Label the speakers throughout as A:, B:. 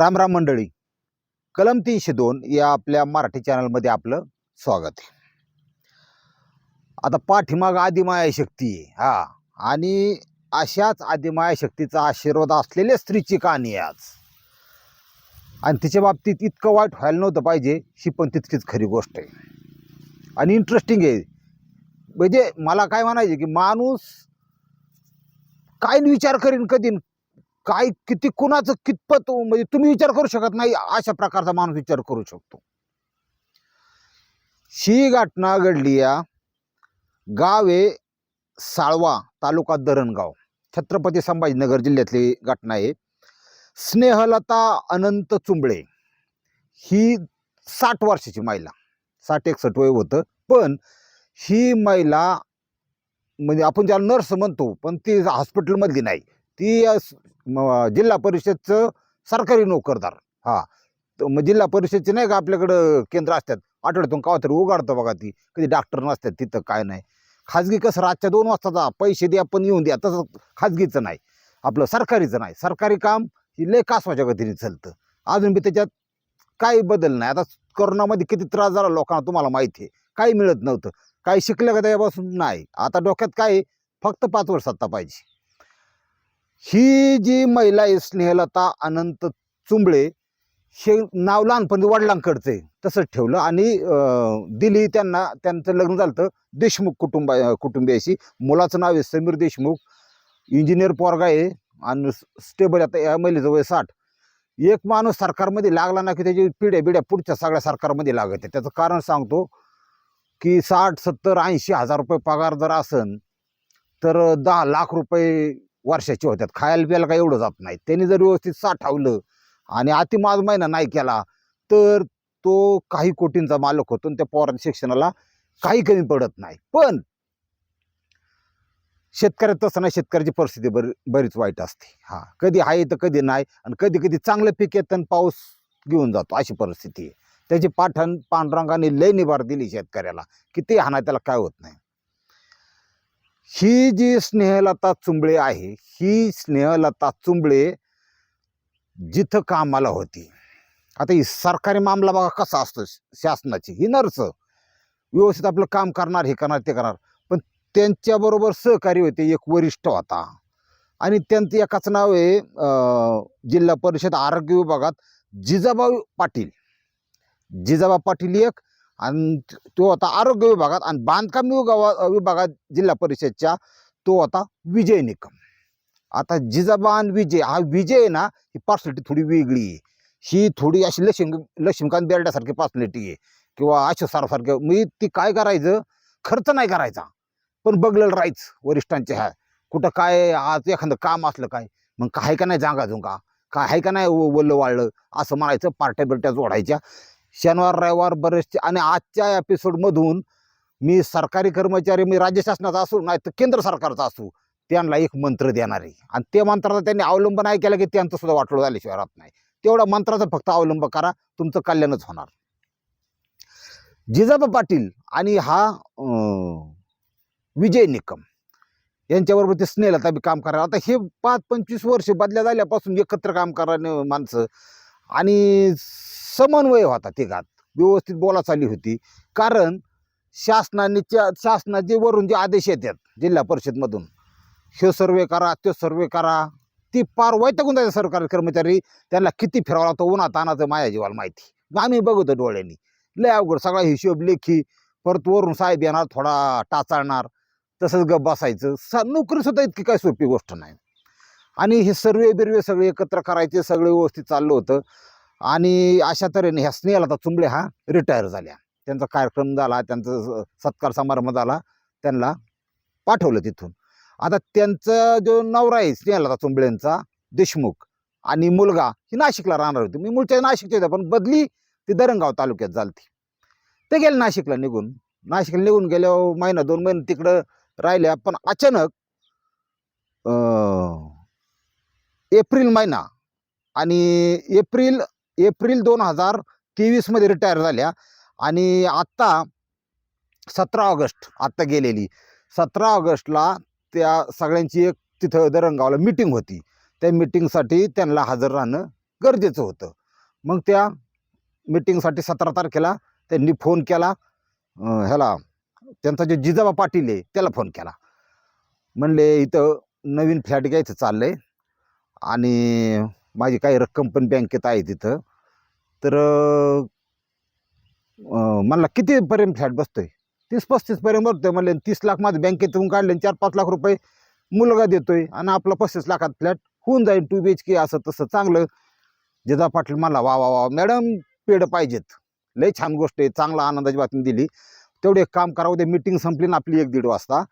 A: राम राम मंडळी. कलम तीनशे दोन या आपल्या मराठी चॅनलमध्ये आपलं स्वागत आहे. आता पाठीमाग आदिमाया शक्ती आहे. हा. आणि अशाच आदिमाया शक्तीचा आशीर्वाद असलेल्या स्त्रीची कहाणी आहे आज. आणि तिच्या बाबतीत इतकं वाईट व्हायला नव्हतं पाहिजे ही पण तितकीच खरी गोष्ट आहे. आणि इंटरेस्टिंग आहे. म्हणजे मला काय म्हणायचे की माणूस काय विचार करीन कधी काय किती कुणाचं कितपत म्हणजे तुम्ही विचार करू शकत नाही अशा प्रकारचा माणूस विचार करू शकतो. ही घटना घडली या गावे साळवा तालुका दरणगाव छत्रपती संभाजीनगर जिल्ह्यातली घटना आहे. स्नेहलता अनंत चुंबळे ही साठ वर्षाची महिला साठ एकसष्ट वय होतं पण ही महिला म्हणजे आपण ज्याला नर्स म्हणतो पण ती हॉस्पिटलमधली नाही. ती जिल्हा परिषदचं सरकारी नोकरदार. हा. तर मग जिल्हा परिषदचे नाही का आपल्याकडं केंद्र असतात. आठवड्यातून का तरी उघडतं बघा ती. कधी डॉक्टर नसतात तिथं काय नाही. खाजगी कसं रातच्या दोन वाजता जा पैसे द्या पण येऊन द्या. तसं खाजगीचं नाही. आपलं सरकारीचं नाही. सरकारी काम ही लय कासवाच्या गतीने चालतं. अजून बी त्याच्यात काही बदल नाही. आता करोनामध्ये किती त्रास झाला लोकांना तुम्हाला माहिती आहे. काही मिळत नव्हतं. काही शिकलं का त्यापासून? नाही. आता डोक्यात काय आहे? फक्त पाच वर्ष सत्ता पाहिजे. ही जी महिला आहे स्नेहलता अनंत चुंबळे हे नाव लहानपणी वडिलांकडचं आहे तसंच ठेवलं आणि दिली त्यांना त्यांचं लग्न झालं होतं देशमुख कुटुंबा कुटुंबियाशी. मुलाचं नाव आहे समीर देशमुख. इंजिनियर पोरगा आहे आणि स्टेबल आता या महिलेचं वय साठ. एक माणूस सरकारमध्ये लागला ना की त्याची पिढ्या बिड्या पुढच्या सगळ्या सरकारमध्ये लागत आहे. त्याचं कारण सांगतो की साठ सत्तर ऐंशी हजार रुपये पगार जर असन तर दहा लाख रुपये वर्षाचे होत्यात. खायला प्यायला काय एवढं जात नाही. त्यांनी जर व्यवस्थित साठवलं आणि अति माज महिना नाही केला तर तो काही कोटींचा मालक होतो आणि त्या पोरांच्या शिक्षणाला काही कमी पडत नाही. पण शेतकऱ्यात तसं नाही शेतकऱ्याची परिस्थिती बरी बरीच वाईट असते. हा कधी आहे तर कधी नाही आणि कधी कधी चांगलं पीक येतं आणि पाऊस घेऊन जातो अशी परिस्थिती आहे. त्याची पाठण पांडुरंगाने लय निभार दिली शेतकऱ्याला किती हाना त्याला काय होत नाही. ही जी स्नेहलता चुंबळे आहे ही स्नेहलता चुंबळे जिथं कामाला होती. आता ही सरकारी मामला बघा कसा असतो शासनाची. ही नर्स व्यवस्थित आपलं काम करणार हे करणार ते करणार. पण त्यांच्याबरोबर सहकारी होते एक वरिष्ठ होता. आणि त्यांचं एकाच नाव आहे जिल्हा परिषद आरोग्य विभागात जिजाबा पाटील. जिजाबा पाटील एक आणि तो होता आरोग्य विभागात आणि बांधकाम विभागा विभागात जिल्हा परिषदच्या तो होता विजय निकम. आता जिजाबा आणि विजय हा विजय आहे ना ही पर्सनॅलिटी थोडी वेगळी आहे. ही थोडी अशी लक्ष्मी लक्ष्मीकांत बेर्ड्यासारखी पर्सनॅलिटी आहे. किंवा अशोक सारसारखं मी ती काय करायचं? खर्च नाही करायचा. पण बघलेलं राहायचं वरिष्ठांचे ह्या. कुठं काय आज एखादं काम असलं काय? मग काय का नाही जागा झुंगा काय आहे का नाही वल्लं वाळलं? असं म्हणायचं पार्ट्या बिरट्या जोडायच्या. शनिवार रविवार बरेचसे आणि आजच्या एपिसोडमधून मी सरकारी कर्मचारी मी राज्य शासनाचा असू नाही तर केंद्र सरकारचा असू त्यांना एक मंत्र देणार आहे. आणि ते मंत्राचा त्यांनी अवलंब नाही केला की त्यांचं सुद्धा झाले झाल्याशिवाय राहत नाही. तेवढा मंत्राचा फक्त अवलंब करा तुमचं कल्याणच होणार. जिजाबा पाटील आणि हा विजय निकम यांच्याबरोबर ते स्नेहलता बी काम करा आता हे पाच पंचवीस वर्ष बदल्या झाल्यापासून एकत्र काम करणारे माणसं आणि समन्वय होता तिघात. व्यवस्थित बोला चालली होती. कारण शासनाने शासनाचे वरून जे आदेश येतात जिल्हा परिषदमधून हे सर्वे करा ते सर्वे करा ती पार वैतकून जायचं सरकारी कर्मचारी. त्यांना किती फिरावं लागतं उन्हात तानाचं माया जीवाला माहिती. आम्ही बघतो डोळ्यांनी. लय अवघड सगळा हिशोब लेखी परत वरून साहेब येणार थोडा टाचाळणार तसंच गप बसायचं. सा नोकरीसुद्धा इतकी काही सोपी गोष्ट नाही. आणि हे सर्वे बिर्वे सगळे एकत्र करायचे सगळे व्यवस्थित चाललं होतं. आणि अशा तऱ्हेने ह्या स्नेहलता चुंबळे हा रिटायर झाल्या. त्यांचा कार्यक्रम झाला त्यांचा स- सत्कार समारंभ झाला त्यांना पाठवलं तिथून. आता त्यांचा जो नवरा आहे स्नेहलता चुंबळेंचा देशमुख आणि मुलगा ही नाशिकला राहणार होती. मी मुलच्या नाशिकचे होते पण बदली ती दरंगाव तालुक्यात झालती. ते गेले नाशिकला निघून. नाशिकला निघून गेल्यावर महिना दोन महिने तिकडं राहिल्या पण अचानक एप्रिल महिना आणि एप्रिल एप्रिल दोन हजार तेवीसमध्ये रिटायर झाल्या. आणि आत्ता सतरा ऑगस्ट आत्ता गेलेली. सतरा ऑगस्टला त्या सगळ्यांची एक तिथं दरंगावला मिटिंग होती. त्या मिटिंगसाठी त्यांना हजर राहणं गरजेचं होतं. मग त्या मिटिंगसाठी सतरा तारखेला त्यांनी फोन केला. ह्याला त्यांचा जे जिजाबा पाटील आहे त्याला फोन केला. म्हणले इथं नवीन फ्लॅट घ्यायचं चाललं आहे आणि माझी काही रक्कम पण बँकेत आहे तिथं. तर मला कितीपर्यंत फ्लॅट बसतोय? तीस पस्तीसपर्यंत बसतोय म्हणले तीस लाख माझं बँकेतून काढले आणि चार पाच लाख रुपये मुलगा देतोय आणि आपला पस्तीस लाखात फ्लॅट होऊन जाईल. टू बी एच के असं तसं चांगलं. जिजा पाटील म्हणला वा वा वा मॅडम पेड पाहिजेत. लय छान गोष्ट आहे. चांगला आनंदाची बातमी दिली. तेवढे एक काम करावं ते मिटिंग संपली ना आपली एक दीड वाजता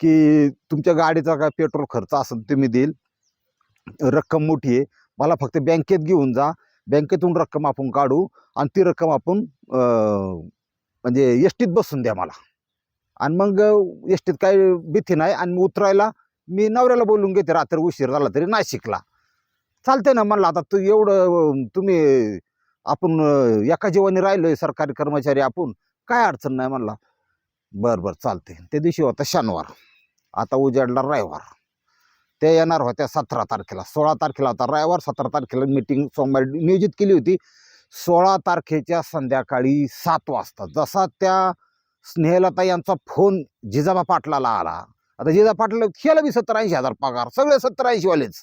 A: की तुमच्या गाडीचा काय पेट्रोल खर्च असेल तुम्ही देईल. रक्कम मोठी आहे. मला फक्त बँकेत घेऊन जा. बँकेतून रक्कम आपण काढू आणि ती रक्कम आपण म्हणजे येष्टीत बसून द्या मला. आणि मग येष्टीत काही भीती नाही आणि उतरायला मी नवऱ्याला बोलून घेते रात्री उशीर झाला तरी नाशिकला. चालते ना म्हणलं आता तू एवढं तुम्ही आपण एका जीवाने राहिलोय सरकारी कर्मचारी आपण काय अडचण नाही म्हणला. बरं बरं चालते त्या दिवशी होता शनिवार. आता उजाडला रविवार. त्या येणार होत्या सतरा तारखेला. सोळा तारखेला होता रविवार सतरा तारखेला मिटिंग सोमवारी नियोजित केली होती. सोळा तारखेच्या संध्याकाळी सात वाजता जसा त्या स्नेहलता यांचा फोन जिजाबा पाटलाला आला. आता जिजा पाटला खेळला बी सत्तर ऐंशी हजार पगार सगळे सत्तर ऐंशीवालेच.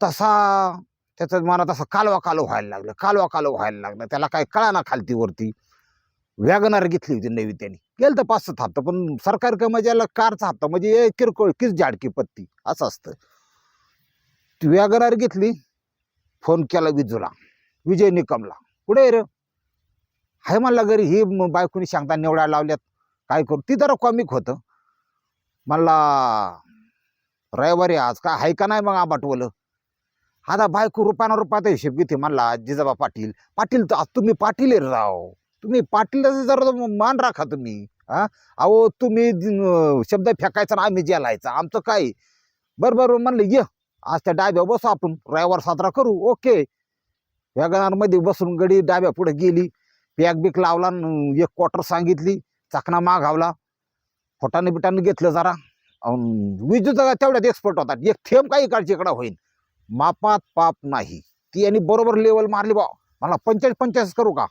A: तसा त्याचं मला तसं कालवा कालव व्हायला लागलं कालवा कालव व्हायला लागलं. त्याला काय कळा ना खालती वरती वॅगनार घेतली होती नवी त्यांनी. गेलं तर पाच सात हप्ता पण सरकारी कर्मचाऱ्याला कारचा हप्ता म्हणजे किरकोळ किस जाडकी पत्ती असं असतं. ती वॅगनार घेतली फोन केला विजूला विजय निकमला कुठे आहे रे? हाय म्हणला घरी ही बायकोनी सांगता निवडा लावल्यात काय करू? ती जरा कॉमिक होतं. म्हणला रविवारी आज काय हाय का नाही मग आबाटवलं? आता बायको रुपयाना रुपयाचा हिशेब घेते म्हणला जिजाबा पाटील पाटील तर आज तुम्ही पाटील आहे राव. तुम्ही पाटीलचं जरा मान राखा तुम्ही हा? अहो तुम्ही शब्द फेकायचा ना आम्ही जेलायचा आमचं काय? बरं बरं म्हणलं ये आज त्या डाब्या बसू आपण रविवार साजरा करू ओके. वॅगनारमध्ये बसून गडी डाब्या पुढे गेली पॅक बिक लावला एक क्वार्टर सांगितली चाकणा मागावला फोटाने बिटाने घेतलं जरा विजू विजूचा तेवढ्यात एक्सपर्ट होतात एक थेंब काही काळची इकडं होईल मापात पाप नाही. ती यांनी बरोबर लेवल मारली बा मला पंचायत पंचाळीस करू का?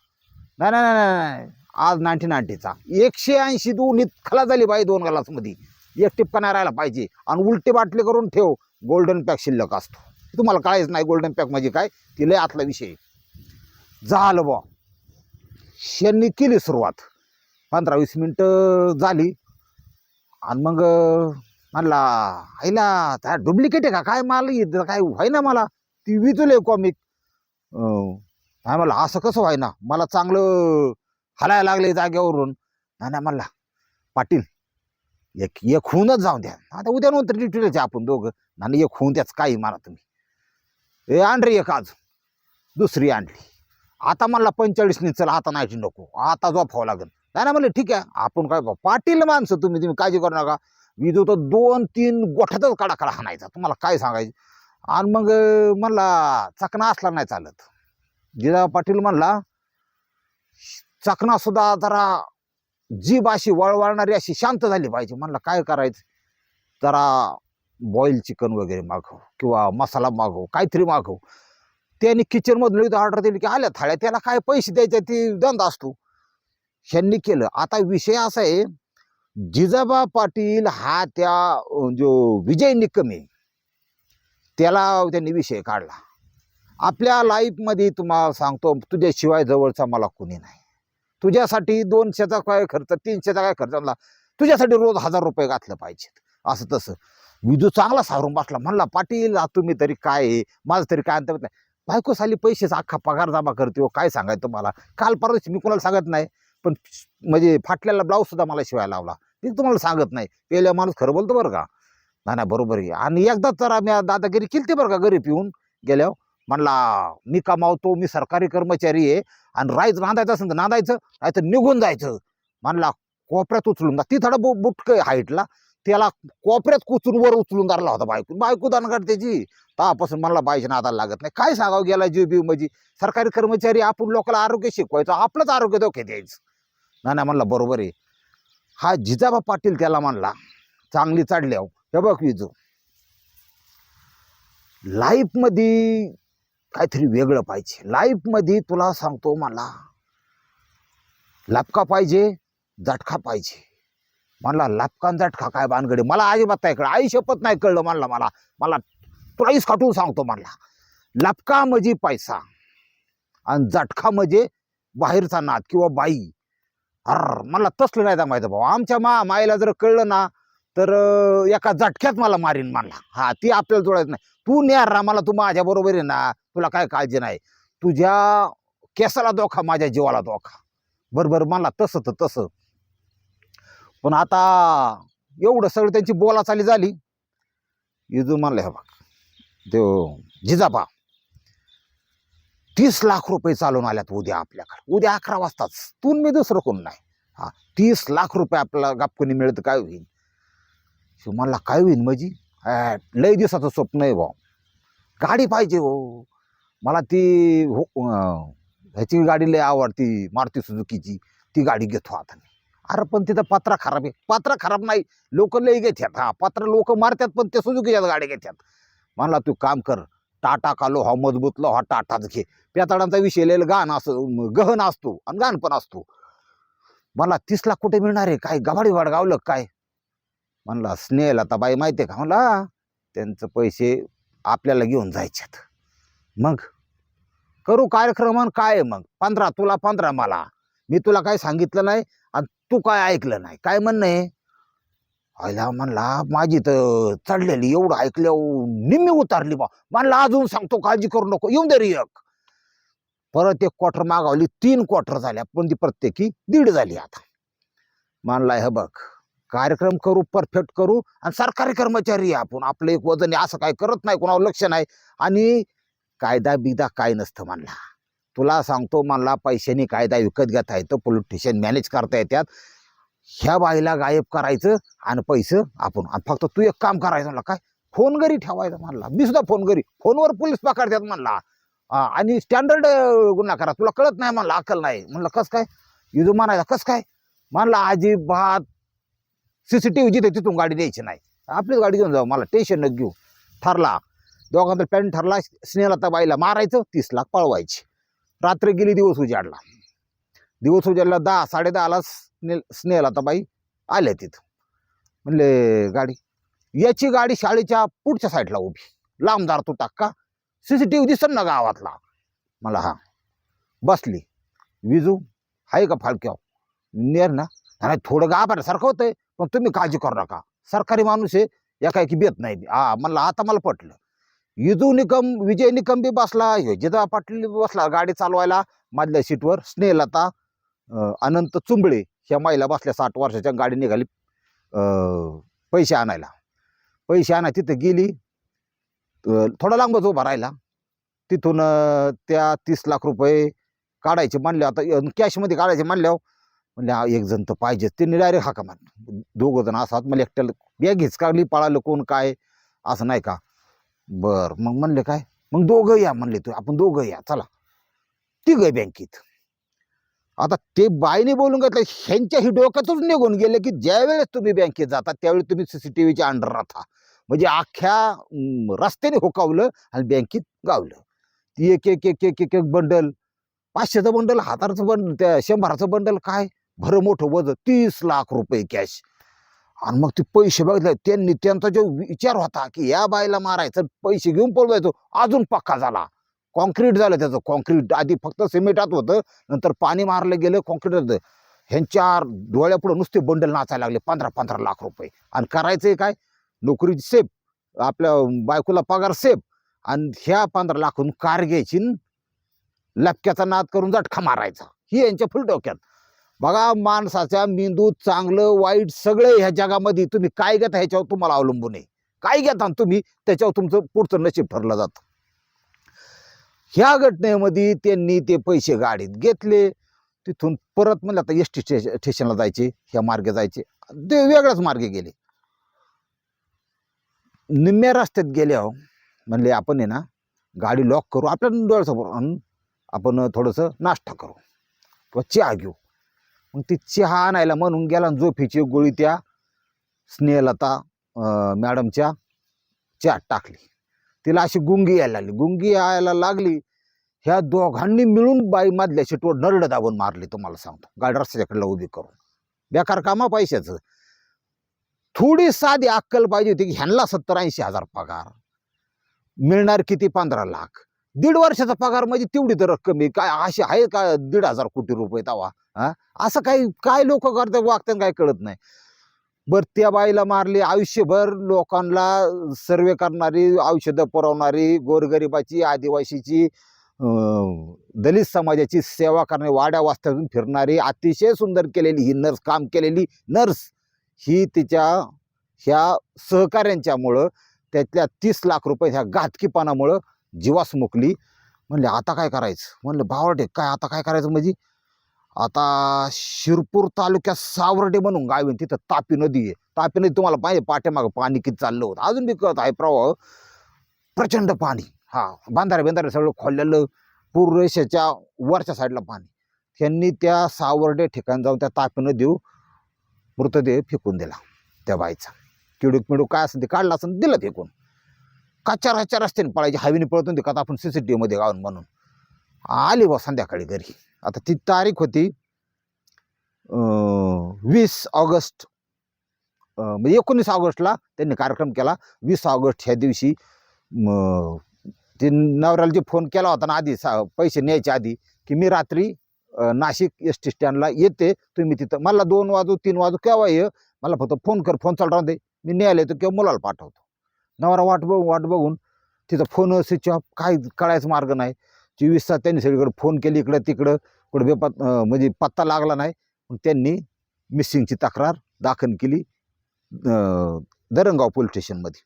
A: नाही नाही नाही, नाही आज नाईन्टी नाईन्टीचा. एकशे ऐंशी दोन खला झाली बाई दोन ग्लासमध्ये. एक टिपका राहायला पाहिजे. आणि उलटे बाटले करून ठेव. गोल्डन पॅक शिल्लक असतो. तुम्हाला कळायच नाही गोल्डन पॅक म्हणजे काय? ती लय आतला विषय झालं बा यांनी केली सुरुवात. पंधरा वीस मिनटं झाली. आणि मग म्हणला आईला त्या डुप्लिकेट आहे का? काय माल इथं काय व्हाय ना मला? ती विचुले कॉमिक नाही म्हणलं असं कसं व्हाय ना मला चांगलं हलायला लागले जागेवरून. नाही नाही म्हणला पाटील एक एक होऊनच जाऊन द्या. आता उद्या नंतर ड्युटीला आपण दोघं. नाही एक होऊन द्याच काही मला तुम्ही. ए आणली एक आज. दुसरी आणली. आता म्हणला पंचेचाळीसनी चला आता नाही नको. आता झोपावं लागेल. नाही ना म्हणलं ठीक आहे. आपण काय बा- पाटील माणसं तुम्ही तुम्ही काळजी करू नका. मी तर दोन तीन गोठ्यातच काढा काढा हाणायचा. तुम्हाला काय सांगायचं? आणि मग म्हणला चकना असला नाही चालत. जिजाबा पाटील म्हणला चकना सुद्धा जरा जीभ अशी वळवळणारी अशी शांत झाली पाहिजे. म्हणलं काय करायचं? जरा बॉईल चिकन वगैरे मागव किंवा मसाला मागव काहीतरी मागव. त्यांनी किचनमधून एकदा ऑर्डर दिली की आल्या थाळ्या त्याला काय पैसे द्यायचे ती धंदा असतो. ह्यांनी केलं. आता विषय असा आहे जिजाबा पाटील हा त्या जो विजय निकमी त्याला त्यांनी विषय काढला. आपल्या लाईफमध्ये तुम्हाला सांगतो तुझ्याशिवाय जवळचा मला कोणी नाही. तुझ्यासाठी दोनशेचा काय खर्च तीनशेचा काय खर्च आणला तुझ्यासाठी रोज हजार रुपये घातलं पाहिजेत. असं तसं. विजू चांगला सारून बसला म्हणला पाटील तुम्ही तरी काय आहे? माझं तरी काय अंतर नाही. बायको साली पैसेच अख्खा पगार जमा करते हो काय सांगायचं तुम्हाला? काल परवाच मी कोणाला सांगत नाही पण म्हणजे फाटलेला ब्लाऊज सुद्धा मला शिवायला लावला. ते तुम्हाला सांगत नाही. पेल्या माणूस खरं बोलतो बरं का? नाही बरोबर आहे. आणि एकदा तर आम्ही दादागिरी केली बरं का घरी पिऊन गेल्यावर? म्हणला मी कमावतो मी सरकारी कर्मचारी आहे आणि राईज नांदायचं असेल तर नांदायचं नाही तर निघून जायचं. म्हणला कोपऱ्यात उचलून जा. ती थोडा बु बुटक हाईटला त्याला कोपऱ्यात कुचून वर उचलून धरला होता बायकून बायको दानगड त्याची. तापासून मला बायच्या नादाला लागत नाही. काय सांगावं गेला जीव बीव म्हणजे? सरकारी कर्मचारी आपण लोकांना आरोग्य शिकवायचं आपलंच आरोग्य धोके द्यायचं नाही नाही म्हणला बरोबर आहे. हा जिजाबा पाटील त्याला म्हणला चांगली चढल्याव हो. हे. बघ विजू लाईफमध्ये काहीतरी वेगळं पाहिजे. लाईफमध्ये तुला सांगतो मला लापका पाहिजे झटका पाहिजे. मला लापका आणि झटका काय बानगडे मला अजिबात नाही कळलं. आई शपथ नाही कळलं म्हणलं मला. मला तुलाहीच खाटून सांगतो म्हणला. लापका म्हणजे पैसा आणि झटका म्हणजे बाहेरचा नाद किंवा बाई. अर मला तसलं नाही माहिती भाऊ. आमच्या मा माईला जर कळलं ना तर एका झटक्यात मला मारीन मला हा ती आपल्याला जोडायचं नाही. तू न्यार ना मला तू माझ्या बरोबर आहे ना. तुला काय काळजी नाही. तुझ्या केसाला दोखा माझ्या जीवाला दोखा बरोबर मला तसं तर तसं. पण आता एवढं सगळं त्यांची बोलाचाली झाली. इजू म्हणलं हे बघ. देव जिजाबा. तीस लाख रुपये चालून आल्यात उद्या आपल्याकडे. उद्या अकरा वाजताच. तून मी दुसरं कोण नाही. हा तीस लाख रुपये आपल्याला गापकोनी मिळत काय होईल मला काय होईल माझी? लय दिवसाचं स्वप्न आहे भाऊ. गाडी पाहिजे हो. मला ती हो ह्याची गाडी लय आवडती मारुती सुजुकीची. ती गाडी घेतो आता मी. अरे पण तिथं पत्रा खराब आहे. पत्रा खराब नाही. लोक लय घेतात हा. पत्र लोक मारतात पण ते सुजुकीच्या गाड्या घेतात. म्हणला तू काम कर. टाटा कालो हा मजबूत लो हा टाटाच घे. पेताडांचा विषय लय गाण असं गहन असतो आणि गाण पण असतो. मला तीस लाख कुठे मिळणार आहे? काय गवाडी वाड गावलं काय? म्हणला स्नेहला आता बाई माहिती आहे का म्हणला त्यांचं पैसे आपल्याला घेऊन जायचेत. मग करू कार्यक्रम काय आहे मग? पंधरा तुला पंधरा मला. मी तुला काय सांगितलं नाही आणि तू काय ऐकलं नाही. काय म्हणणं आहे? आयला म्हणला माझी तर चढलेली एवढं ऐकल्या निम्मी उतारली बा. म्हणला अजून सांगतो काळजी करू नको. येऊन दे एक. परत एक क्वार्टर मागावली. तीन क्वार्टर झाल्या. पण ती प्रत्येकी दीड झाली आता. मानला हे बघ कार्यक्रम करू परफेक्ट करू आणि सरकारी कर्मचारी आपण. आपलं एक वजन आहे असं काय करत नाही कोणावर लक्ष नाही. आणि कायदा बिदा काय नसतं म्हणला. तुला सांगतो म्हणला पैशाने कायदा विकत घेता येतं पोलीस स्टेशन मॅनेज करता येतात ह्या बाईला गायब करायचं आणि पैसे आपण आणि फक्त तू एक काम करायचं म्हणला काय? फोन घरी ठेवायचा म्हणला. मी सुद्धा फोन घरी फोनवर पोलीस पकडतात म्हणला. आणि स्टँडर्ड गुन्हा करा. तुला कळत नाही म्हणलं अकल नाही. म्हणलं कस काय? युजू म्हणायचा कस काय? म्हणला अजिबात सीसीटीव्ही जिथे तिथून गाडी द्यायची नाही. आपलीच गाडी घेऊन जाऊ मला टेन्शन न घेऊ. ठरला. दोघांचा पॅन्ट ठरला स्नेहलता बाईला मारायचं तीस लाख पळवायची. रात्री गेली दिवस उजाडला. दिवस उजाडला दहा साडे दहाला स्ने स्नेहलता बाई आल्या तिथं. म्हणले गाडी याची गाडी शाळेच्या पुढच्या साईडला उभी. लांबदार तू टाक का? सी सी टी व्ही दिसन ना गावातला. मला हा. बसली. विजू आहे का फाळक्याव? नेर ना. नाही थोडं गाभाऱ्यासारखं होतं पण तुम्ही काळजी करू नका. सरकारी माणूस आहे एकाएकी बेत नाही. हा म्हणलं आता मला पटलं. विजू निकम विजय निकम बी बसला जिदा पाटील बसला गाडी चालवायला मधल्या सीटवर स्नेहलता अनंत चुंबळे ह्या महिला बसल्या साठ वर्षाच्या गाडी निघाली पैसे आणायला. पैसे आणाय तिथं गेली थोडा लांबच उभा राहिला. तिथून त्या तीस लाख रुपये काढायचे मानले आता कॅशमध्ये काढायचे मानल्यावर म्हणले एक जण तर पाहिजेच. त्यांनी डायरेक्ट हाका मार दोघं जण असतात मला एकट्याला बॅग हिचकावली पळालं कोण काय? असं नाही का? बर मग म्हणले काय? मग दोघं या म्हणले तू आपण दोघं या चला. तिघ बँकेत. आता ते बाईने बोलून घेतलं ह्यांच्या ही डोक्यातच निघून गेले की ज्यावेळेस तुम्ही बँकेत जाता त्यावेळी तुम्ही सी सी टी व्हीच्या अंडर राहता. म्हणजे अख्ख्या रस्त्याने हुकावलं आणि बँकेत गावलं. ती एक एक एक एक एक एक बंडल पाचशेचं बंडल हजारचं बंडल त्या शंभराचं बंडल काय? भरं मोठं वजन तीस लाख रुपये कॅश आणि मग ते पैसे बघितले त्यांनी त्यांचा जो विचार होता की या बायला मारायचं पैसे घेऊन पळवायचो अजून पक्का झाला. कॉन्क्रीट झालं त्याचं कॉन्क्रीट आधी फक्त सिमेंटात होतं नंतर पाणी मारलं गेलं कॉन्क्रीट होतं ह्यांच्या डोळ्यापुढं नुसते बंडल नाचायला लागले पंधरा पंधरा लाख रुपये. आणि करायचंय काय? नोकरी सेफ आपल्या बायकोला पगार सेफ. आणि ह्या पंधरा लाखून कार घ्यायची लपक्याचा नाद करून झटका मारायचा. ही यांच्या फुल डोक्यात. बघा माणसाच्या मेंदू चांगलं वाईट सगळं ह्या जगामध्ये तुम्ही काय घेता ह्याच्यावर तुम्हाला अवलंबून आहे. काय घेता तुम्ही त्याच्यावर तुमचं पुढचं नशीब ठरलं जातं. ह्या घटनेमध्ये त्यांनी ते पैसे गाडीत घेतले. तिथून परत म्हणलं आता एस टी स्टेशनला जायचे ह्या मार्गे जायचे. ते वेगळ्याच मार्गे गेले. निम्म्या रस्त्यात गेले हो. म्हणले आपण आहे ना गाडी लॉक करू आपल्या डोळ्यासमोर आपण थोडंसं नाश्ता करू. किंवा चहा घेऊ. मग ती चहा आणायला म्हणून गेला आणि झोपेची गोळी त्या स्नेहलता मॅडमच्या चहा टाकली. तिला अशी गुंगी यायला लागली. गुंगी यायला लागली. ह्या दोघांनी मिळून बाई मधल्या शिटवर नरड दाबून मारली तुम्हाला सांगतो. गाडी रस्त्याच्याकडलं उभी करून. बेकार कामा पैशाचं. थोडी साधी अक्कल पाहिजे होती की ह्यांना सत्तर ऐंशी हजार पगार. मिळणार किती? पंधरा लाख. दीड वर्षाचा पगार म्हणजे तेवढी तर रक्कम आहे. काय अशी आहे का दीड हजार कोटी रुपये तवा? हा? असं काही काय लोक करतात वागतात काय कळत नाही. बर त्या बाईला मारली आयुष्यभर लोकांना सर्वे करणारी औषधं पुरवणारी गोरगरिबाची आदिवासीची दलित समाजाची सेवा करणारी वाड्या वास्त्यातून फिरणारी अतिशय सुंदर केलेली ही नर्स काम केलेली नर्स ही तिच्या ह्या सहकाऱ्यांच्यामुळं त्यातल्या तीस लाख रुपये ह्या घातकीपणामुळं जीवास मुकली. म्हणले आता काय करायचं? म्हणलं भावडे काय आता काय करायचं म्हणजे? आता शिरपूर तालुक्यात सावर्डे म्हणून गाव आहे तिथं तापी नदी आहे. तापी नदी तुम्हाला पाहिजे पाठ्यामागं पाणी किती चाललं होतं. अजून बी कळत आहे प्रवाह. प्रचंड पाणी. हा बांधारे बिंधारे सगळं खोललेलं पूर्व रेषेच्या वरच्या साईडला पाणी. त्यांनी त्या सावर्डे ठिकाणी जाऊन त्या तापी नदीवर मृतदेह फेकून दिला त्या बाईचा. किडूक मिडूक काय असेल ते काढला असेल दिलं फेकून. कच्च्या रस्त्या रस्त्याने पळायची हवेने पळत होती का आपण सी सी टी व्हीमध्ये गावून म्हणून. आली बा संध्याकाळी घरी. आता ती तारीख होती वीस ऑगस्ट म्हणजे एकोणीस ऑगस्टला त्यांनी कार्यक्रम केला. वीस ऑगस्ट ह्या दिवशी ते नवऱ्याला जे फोन केला होता ना आधी सा पैसे न्यायच्या आधी की मी रात्री नाशिक एस टी स्टँडला येते तुम्ही तिथं मला दोन वाजू तीन वाजू केव्हा ये? मला फक्त फोन कर फोन चालू राहते मी न्यायला येतो किंवा मुलाला पाठवतो. नवरा वाट बघून वाट बघून तिथं फोन स्विच ऑफ काही कळायचा मार्ग नाही. चोवीस तास त्यांनी सगळीकडे फोन केली इकडं तिकडं. कुठं बेपत म्हणजे पत्ता लागला नाही. मग त्यांनी मिसिंगची तक्रार दाखल केली दरंगाव पोलीस स्टेशनमध्ये.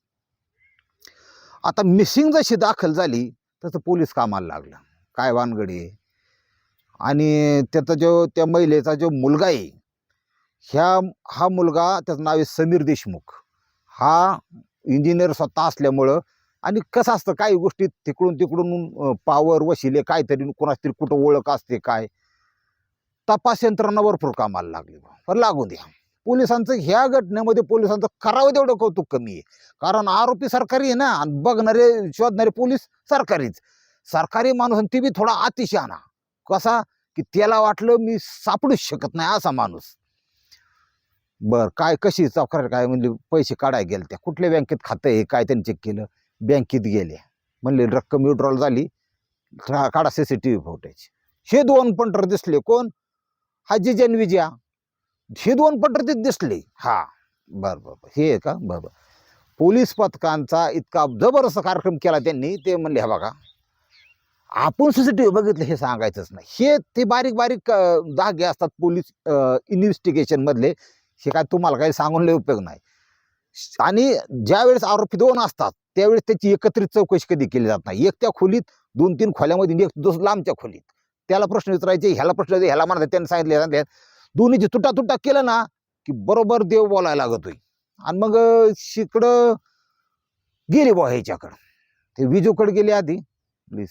A: आता मिसिंग जशी दाखल झाली तसं पोलीस कामाला लागलं. काय वानगडी आहे आणि त्याचा जो त्या महिलेचा जो मुलगा आहे ह्या हा मुलगा त्याचं नाव आहे समीर देशमुख. हा इंजिनियर स्वतः असल्यामुळं आणि कसं असतं काही गोष्टी तिकडून तिकडून पावर वशिले काहीतरी कोणाच तरी कुठं ओळख असते काय? तपास यंत्रणा भरपूर कामाला लागली पण लागून द्या. पोलिसांचं ह्या घटनेमध्ये पोलिसांचं करावं तेवढं कौतुक कमी आहे. कारण आरोपी सरकारी आहे ना आणि बघणारे शोधणारे पोलीस सरकारीच. सरकारी माणूस आणि ती बी थोडा अतिशहाणा कसा? की त्याला वाटलं मी सापडूच शकत नाही असा माणूस. बर काय कशी चौकार काय म्हणजे पैसे काढाय गेले त्या कुठल्या बँकेत खातं आहे काय त्यांनी चेक केलं? बँकेत गेले. म्हणले रक्कम विड्रॉल झाली का- काढा C C T V footage हे दोन पंटर दिसले. कोण? हा जिजन विजया हे दोन पंटर ते दिसले. हा बरं बरं हे आहे का? बर बरं. पोलीस पथकांचा इतका जबरदस्त कार्यक्रम केला त्यांनी. ते म्हणले हा बघा आपण सी सी टी व्ही बघितलं हे सांगायचंच नाही. हे ते बारीक बारीक धागे असतात पोलीस इन्व्हेस्टिगेशनमधले हे काय तुम्हाला काही सांगून लय उपयोग नाही. आणि ज्यावेळेस आरोपी दोन असतात त्यावेळेस त्याची एकत्रित चौकशी कधी केली जात नाही. एक त्या खोलीत दोन तीन खोल्यामध्ये एक दोस लांबच्या खोलीत. त्याला प्रश्न विचारायचे ह्याला प्रश्न ह्याला म्हणायचं त्यांनी सांगितले सांगितले. दोन्हीची तुटा तुटा केलं ना की बरोबर देव बोलायला लागत होई आणि मग शिकडं गेली बुवा ह्याच्याकडं. ते विजूकडे गेले आधी प्लीज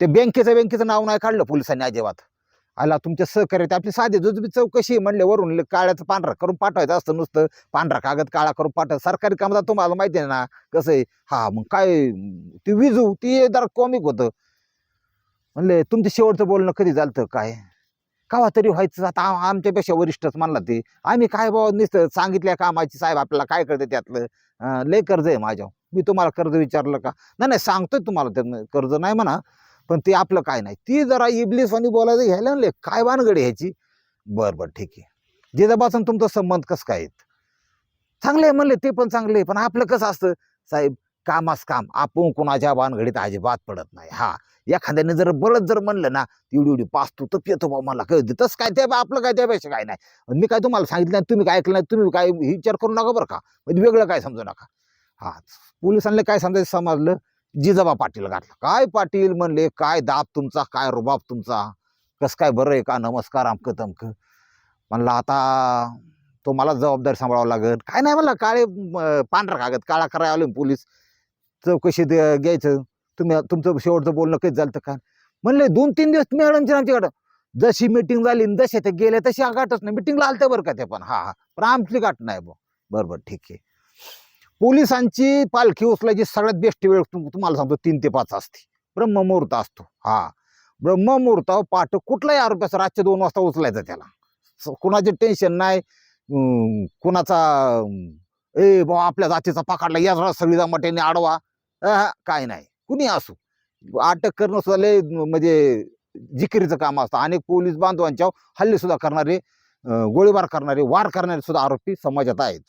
A: ते बँकेचं बँकेचं नाव नाही काढलं पोलिसांनी अजिबात. आला तुमच्या सहकार्य ते आपली साधे जुजबी चौकशी आहे म्हणले वरून काळ्याचं पांढरा करून पाठवायचं असतं नुसतं पांढरा कागद काळा करून पाठव सरकारी कामात तुम्हाला माहिती आहे ना कसं आहे? हा मग काय ती विजू ती जरा कॉमिक होतं. म्हणले तुमचं शेवटचं बोलणं कधी झालं काय? कावा तरी व्हायचं आता आमच्यापेक्षा वरिष्ठच म्हणला ते. आम्ही काय बाबा नुसतं सांगितल्या कामाची साहेब आपल्याला काय करते त्यातलं? लय कर्ज आहे माझ्या मी तुम्हाला कर्ज विचारलं का? नाही नाही सांगतोय तुम्हाला त्यातनं कर्ज नाही म्हणा. पण ते आपलं काय नाही. ती जरा इबलीसवानी बोलायचं घ्यायला आणले काय वानगडी ह्याची? बरं बरं ठीक आहे. जिजाबासून तुमचा संबंध कसं काय आहेत? चांगले आहे म्हणले ते पण चांगले आहे. पण आपलं कसं असतं? साहेब कामास काम आपण कोणाच्या वानगडीत अजिबात पडत नाही. हा एखाद्याने जर बळत जर म्हणलं ना एवढी एवढी पाचतो तर येतो बा मला. कळ तसं काय ते बा आपलं काय त्यापेक्षा काय नाही. मी काय तुम्हाला सांगितलं नाही तुम्ही काय ऐकलं नाही तुम्ही काय विचार करू नका बरं का. म्हणजे वेगळं काय समजू नका. हा पोलिसांना काय समजायचं समजलं? जिजाबा पाटील घातला. काय पाटील म्हणले काय दाब तुमचा काय रुबाब तुमचा? कसं काय बरं आहे का? नमस्कार अमकं तमक. म्हणलं आता तो मला जबाबदारी सांभाळावं लागेल. काय नाही म्हणलं काळे पांढरा कागद काळा करायला आले पोलीस. चौकशी दे- घ्यायचं. तुम्ही तुमचं शेवटचं बोलणं काही झालं का? म्हणले दोन तीन दिवस मॅडमचे आमच्याकडं. जशी मिटिंग झाली जसे ते गेले तशी गाठच नाही. मिटिंगला आलते बरं का ते पण? हा हा. पण आमची गाठ नाही बुवा. बरं बरं ठीक आहे. पोलिसांची पालखी उचलायची सगळ्यात बेस्ट वेळ तुम- तुम्हाला सांगतो तीन ते पाच असते. ब्रह्ममुहूर्त असतो. हा. ब्रह्ममुहूर्त पाठ कुठलाही आरोपाचा रातच्या दोन वाजता उचलायचा त्याला. स- कुणाचे टेन्शन नाही. कुणाचा ए बा आपल्या जातीचा पकडला या सगळी जमाट्याने आडवा. काय नाही. कुणी असू. अटक करणं सुद्धा लय म्हणजे जिकिरीचं काम असतं. अनेक पोलीस बांधवांच्या हल्ले सुद्धा करणारे गोळीबार करणारे वार करणारे सुद्धा आरोपी समाजात आहेत.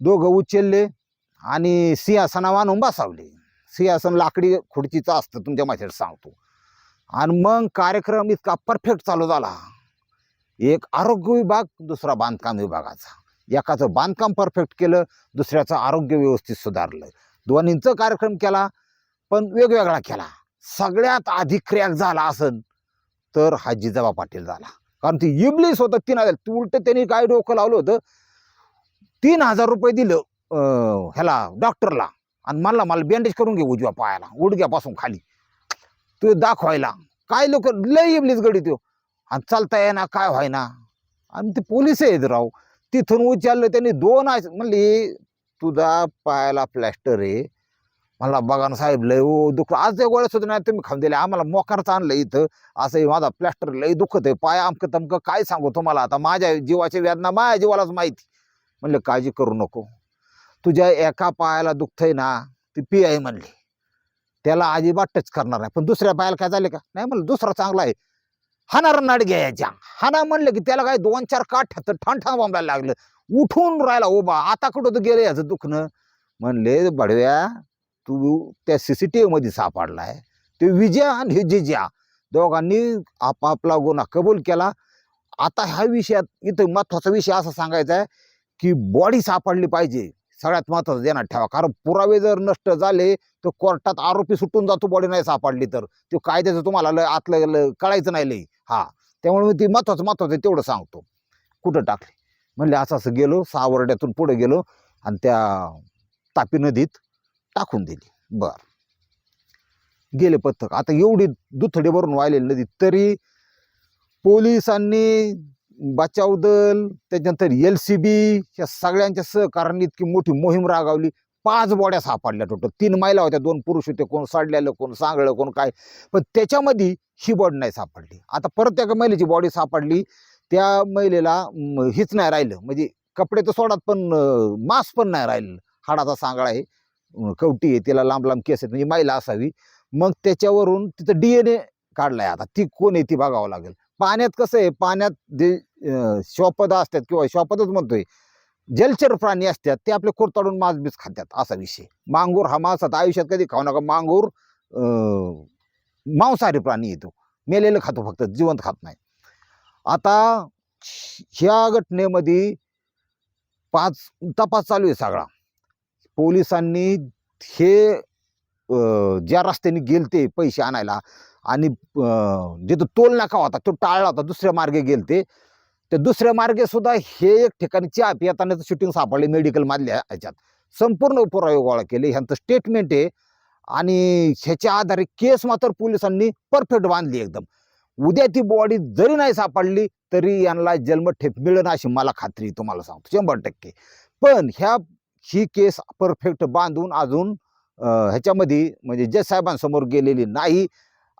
A: दोघं उचलले आणि सिंहासना आणून बसावले. सिंहासन लाकडी खुर्चीचं असतं तुमच्या माझ्याकडे सांगतो. आणि मग कार्यक्रम इतका परफेक्ट चालू झाला. एक आरोग्य विभाग दुसरा बांधकाम विभागाचा. एकाचं बांधकाम परफेक्ट केलं दुसऱ्याचं आरोग्य व्यवस्थित सुधारलं. दोन्हींचं कार्यक्रम केला पण वेगवेगळा केला. सगळ्यात आधी क्रॅक झाला असन तर हा जिजाबा पाटील झाला. कारण ती इबलीस होतं तीन हजार उलटं उलट त्यांनी काय डोकं लावलं होतं? तीन हजार रुपये दिलं ह्याला डॉक्टरला आणि मला मला बँडेज करून घे उजव्या पायाला उडग्यापासून खाली. तो दाखवायला. काय लोक लय इबलीस गडी तो आणि चालता येईना काय व्हायना? आणि ते पोलीस आहेत राव. तिथून उचललं त्यांनी दोन आय म्हणली तुझा पायाला प्लॅस्टर आहे. मला बघा ना साहेब लय ओ दुःख आज त्या गोळ्या सुद्धा नाही तुम्ही खाऊन दिले आम्हाला मोकारचं आणलं इथं. असं माझा प्लॅस्टर लय दुखत आहे पाय अमकं तमकं. काय सांगू तुम्हाला आता? माझ्या जीवाची वेदना माझ्या जीवालाच माहिती. म्हणलं काळजी करू नको. तुझ्या एका पायाला दुखतंय ना ती पी आहे म्हणली. त्याला अजिबात टच करणार नाही. पण दुसऱ्या पायाला काय झाले का? नाही म्हणलं दुसरा चांगला आहे. हाणार नाड घ्यायच्या हाना म्हणलं की त्याला काय दोन चार काठ ठाण ठाण बांबायला लागलं. उठून राहिला उभा. आता कुठं तर गेलं याचं दुखणं? म्हणले बडव्या तू त्या सी सी टी व्हीमध्ये सापडला सापडलाय. ते विजया आणि हे जिज्या दोघांनी आपापला गुन्हा कबूल केला. आता ह्या विषयात इथं महत्त्वाचा विषय असा सांगायचा आहे की बॉडी सापडली पाहिजे. सगळ्यात महत्त्वाचं ध्यानात ठेवा. कारण पुरावे जर नष्ट झाले तर कोर्टात आरोपी सुटून जातो बॉडी नाही सापडली तर. ते कायद्याचं तुम्हाला लय आतलं कळायचं नाही लई. हा. त्यामुळे मी ती महत्त्वाचं महत्त्वाचं आहे तेवढं सांगतो. कुठं टाकली? म्हणले असं असं गेलो सावर्ड्यातून पुढे गेलो आणि त्या तापी नदीत टाकून दिली. बर. गेले पथक. आता एवढी दुथडी भरून वाहिलेली नदी तरी पोलिसांनी बचाव दल त्याच्यानंतर एल सी बी या सगळ्यांच्या सहकार्याने इतकी मोठी मोहीम रागावली. पाच बॉड्या सापडल्या टोटल. तीन महिला होत्या दोन पुरुष होते कोण सडलेलं कोण सांगळं कोण काय. पण त्याच्यामध्ये ही बॉडी नाही सापडली. आता परत त्या महिलेची बॉडी सापडली. त्या महिलेला हीच नाही राहिलं. म्हणजे कपडे तर सोडात पण मास्क पण नाही राहिलं. हाडाचा सांगळा आहे. कवटी आहे तिला लांब लांब केस आहेत. म्हणजे महिला असावी. मग त्याच्यावरून तिथं डी एन ए काढलाय आता. ती कोण आहे ती बघावं लागेल. पाण्यात कसं आहे पाण्यात जे अं, श्वापद असतात किंवा श्वापदच म्हणतोय. जलचर प्राणी असतात ते आपले कोरताडून मांसबीज खातात असा विषय. मांगूर हा मांसात आयुष्यात कधी खाऊ नका. मांगूर मांसाहारी प्राणी येतो मेलेलं खातो फक्त जिवंत खात नाही. आता ह्या घटनेमध्ये पाच तपास चालू आहे सगळा. पोलिसांनी हे ज्या रस्त्याने गेलते पैसे आणायला आणि जिथं टोल नाका होता तो टाळला होता दुसऱ्या मार्गे गेलते ते दुसऱ्या मार्गे सुद्धा हे एक ठिकाणी चहा पिताना शूटिंग सापडले मेडिकलमधल्या ह्याच्यात. संपूर्ण पुरावे गोळा केले. ह्यांचं स्टेटमेंट आहे. आणि ह्याच्या आधारे केस मात्र पोलिसांनी परफेक्ट बांधली एकदम. उद्या ती बॉडी जरी नाही सापडली तरी यांना जन्मठेप मिळणं अशी मला खात्री तुम्हाला सांगतो. शंभर टक्के. पण ह्या ही केस परफेक्ट बांधून अजून ह्याच्यामध्ये म्हणजे जज साहेबांसमोर गेलेली नाही.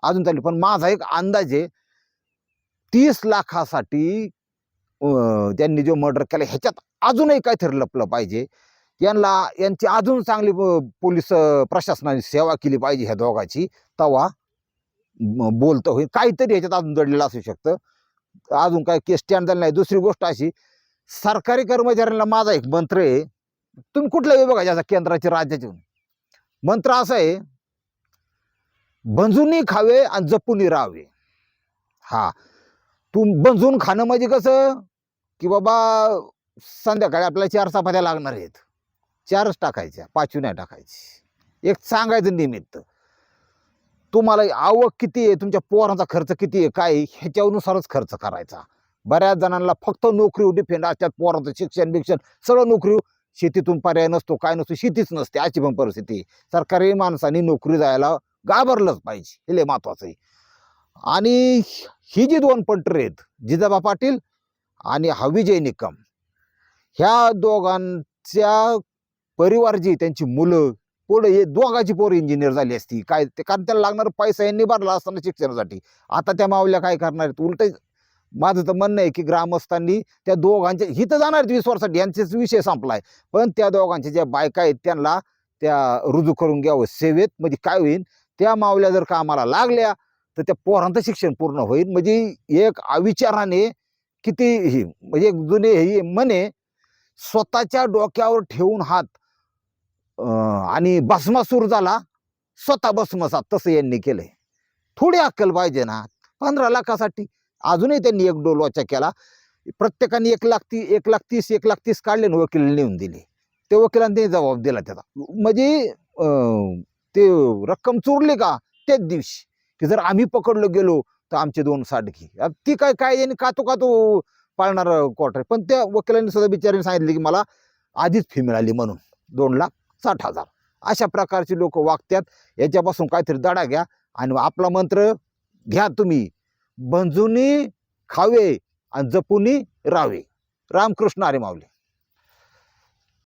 A: अजून चालली पण माझा एक अंदाज आहे तीस लाखासाठी त्यांनी जो मर्डर केला ह्याच्यात अजूनही काहीतरी लपलं पाहिजे. यांना यांची अजून चांगली पोलीस प्रशासनाने सेवा केली पाहिजे ह्या दोघाची. तवा बोलतं होईल. काहीतरी ह्याच्यात अजून दडलेलं असू शकतं. अजून काय केस स्टँड झालं नाही. दुसरी गोष्ट अशी सरकारी कर्मचाऱ्यांना माझा एक मंत्र आहे. तुम्ही कुठल्या विभागाच्या केंद्राचे राज्याचे? मंत्र असा आहे बंजूनही खावे आणि जपूनही राहावे. हा. तू बंजून खाणं म्हणजे कसं? की बाबा संध्याकाळी आपल्याला चार चपात्या लागणार आहेत. चारच टाकायच्या पाचवी नाही टाकायची. एक सांगायचं निमित्त. तुम्हाला आवक किती आहे? तुमच्या पोरांचा खर्च किती आहे? काय ह्याच्यानुसारच खर्च करायचा. बऱ्याच जणांना फक्त नोकरी डिपेंड असतात. पोरांचं शिक्षण बिक्षण सगळं नोकरी शेतीतून पर्याय नसतो काय नसतो शेतीच नसते. अशी पण परिस्थिती सरकारी माणसांनी नोकरी जायला घाबरलंच पाहिजे. हे लय महत्वाचं आहे. आणि ही जी दोन पंटर आहेत जिजाबा पाटील आणि हा विजय निकम. ह्या दोघांच्या परिवार जी त्यांची मुलं पुढे हे दोघाची पोरं इंजिनियर झाली असती. काय ते कारण त्याला लागणारा पैसा यांनी भरला असताना शिक्षणासाठी. आता त्या मावल्या काय करणार आहेत? उलट माझं तर म्हणणं आहे की ग्रामस्थांनी त्या दोघांच्या हिथं जाणार आहेत वीस वर्षासाठी यांचाच विषय संपलाय. पण त्या दोघांच्या ज्या बायका आहेत त्यांना त्या रुजू करून घ्यावं सेवेत. म्हणजे काय होईल त्या मावल्या जर कामाला लागल्या तर त्या पोरांचं शिक्षण पूर्ण होईल. म्हणजे एक अविचाराने किती ही म्हणजे एक जुने ही म्हणे स्वतःच्या डोक्यावर ठेवून हात आणि आणि भस्मासूर झाला स्वतः भस्मसात तसं यांनी केलंय. थोडी अक्कल पाहिजे ना पंधरा लाखासाठी. अजूनही त्यांनी एक डोल वाचा केला. प्रत्येकाने एक लाख ती एक लाख तीस एक लाख तीस काढले आणि वकील नेऊन दिले. ते वकिलांनी जबाब दिला त्याचा. म्हणजे ते रक्कम चोरली का त्याच दिवशी. की जर आम्ही पकडलो गेलो तर आमचे दोन साठ घे ती काय काय कातो कातो पाळणार कोर्ट आहे. पण त्या वकिलांनी सुद्धा बिचारीने सांगितले की मला आधीच फी मिळाली म्हणून. दोन लाख साठ हजार. अशा प्रकारचे लोक वागतात याच्यापासून काहीतरी दडा घ्या आणि आपला मंत्र घ्या तुम्ही. बंजुनी खावे आणि जपुनी रावे. रामकृष्ण अरे माऊली.